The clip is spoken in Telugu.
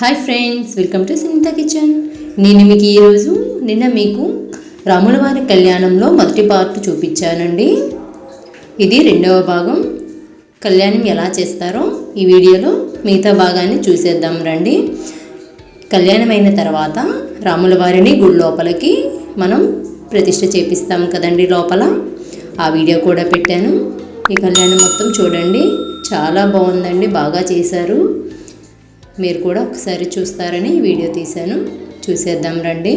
Hi friends welcome to Sunitha kitchen నేను మీకు ఈరోజు నిన్న మీకు రాముల వారి కళ్యాణంలో మొదటి పార్ట్ చూపించానండి. ఇది రెండవ భాగం. కళ్యాణం ఎలా చేస్తారో ఈ వీడియోలో మిగతా భాగాన్ని చూసేద్దాం రండి. కళ్యాణం అయిన తర్వాత రాముల వారిని గుడి లోపలికి మనం ప్రతిష్ట చేపిస్తాం కదండి లోపల. ఆ వీడియో కూడా పెట్టాను. ఈ కళ్యాణం మొత్తం చూడండి. చాలా బాగుందండి బాగా చేశారు. మీరు కూడా ఒకసారి చూస్తారని వీడియో తీశాను. చూసేద్దాం రండి.